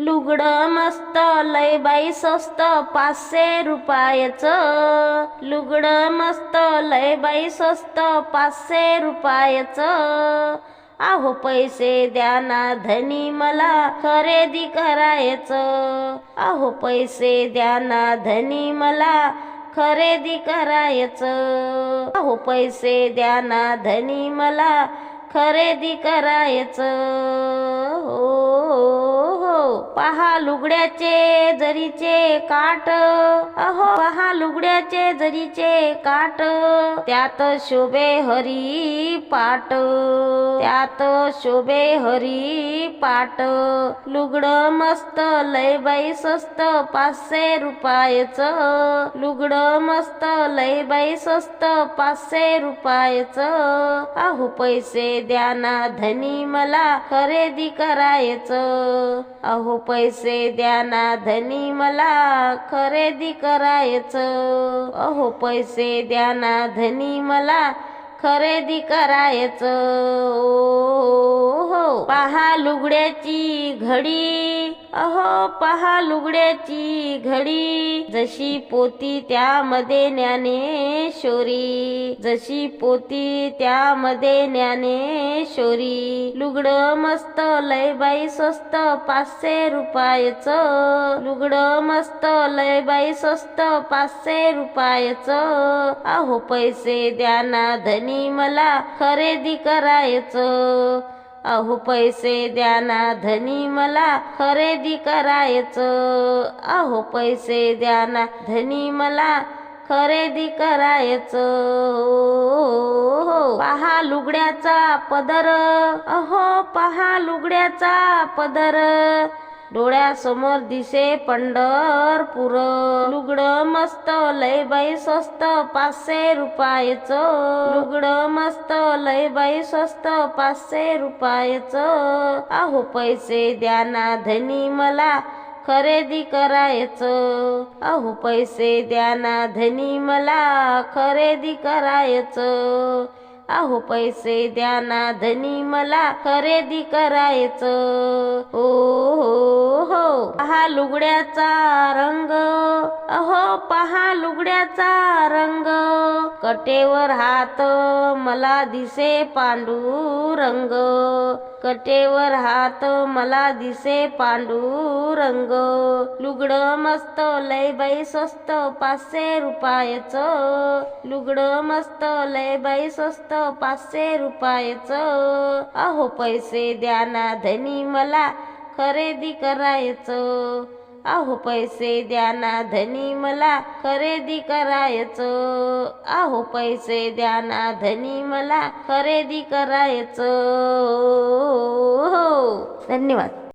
लुगडं मस्त लय बाई स्वस्त पाचशे रुपयाचं. लुगडं मस्त लय बाई स्वस्त पाचशे रुपयाचं. आहो पैसे द्या ना धनी मला खरेदी करायचं. आहो पैसे द्या ना धनी मला खरेदी करायचं. आहो पैसे द्या ना धनी मला खरेदी करायचं. हो हो, हो. पहा लुगड्याचे जरीचे काट. अहो पहा लुगड्याचे जरीचे काट. त्यात शोभे हरी पाट. त्यात शोभे हरी पाट. लुगड मस्त लय बाई स्वस्त पाचशे रुपयाचं. लुगड मस्त लय बाई स्वस्त पाचशे रुपयाचं. अहो पैसे द्या ना धनी मला खरेदी करायचं. अहो पैसे द्या ना धनी मला खरेदी करायचं. अहो पैसे द्या ना धनी मला खरेदी करायचं. हो पहा लुगड्याची घडी. अहो पहा लुगड्याची घडी. जशी पोती त्यामध्ये ज्ञानेश्वरी जशी पोती त्यामध्ये ज्ञानेश्वरी लुगडं मस्त लय बाई स्वस्त पाचशे रुपयाचं. लुगडं मस्त लय बाई स्वस्त पाचशे रुपयाचं. अहो पैसे द्या ना धनी. मला खरेदी करायचं. अहो पैसे द्या ना धनी मला खरेदी करायचं. अहो पैसे द्या ना धनी मला खरेदी करायचं. हो, हो पहा लुगड्याचा पदर. अहो पहा लुगड्याचा पदर. डोळ्यासमोर दिसे पंढरपूर. लुगडं मस्त लय बाई स्वस्त पाचशे रुपयाचं. लुगडं मस्त लय बाई स्वस्त पाचशे रुपयाचं. अहो पैसे द्या ना धनी मला खरेदी करायचं. अहो पैसे द्या ना धनी मला खरेदी करायचं. अहो पैसे द्या ना धनी मला खरेदी करायचं. हो हो. हो पहा लुगड्याचा रंग. अहो पहा लुगड्याचा रंग. कटेवर हात मला दिसे पांडुरंग. कटेवर हात मला दिसे पांडुरंग. लुगडं मस्त लय बाई स्वस्त पाचशे रुपयाचं. लुगडं मस्त लय बाई स्वस्त पाचशे रुपयाचं. अहो पैसे द्या ना धनी मला खरेदी करायचं. अहो पैसे द्या ना धनी मला खरेदी करायचं. अहो पैसे द्या ना धनी मला खरेदी करायचं. हो, हो धन्यवाद.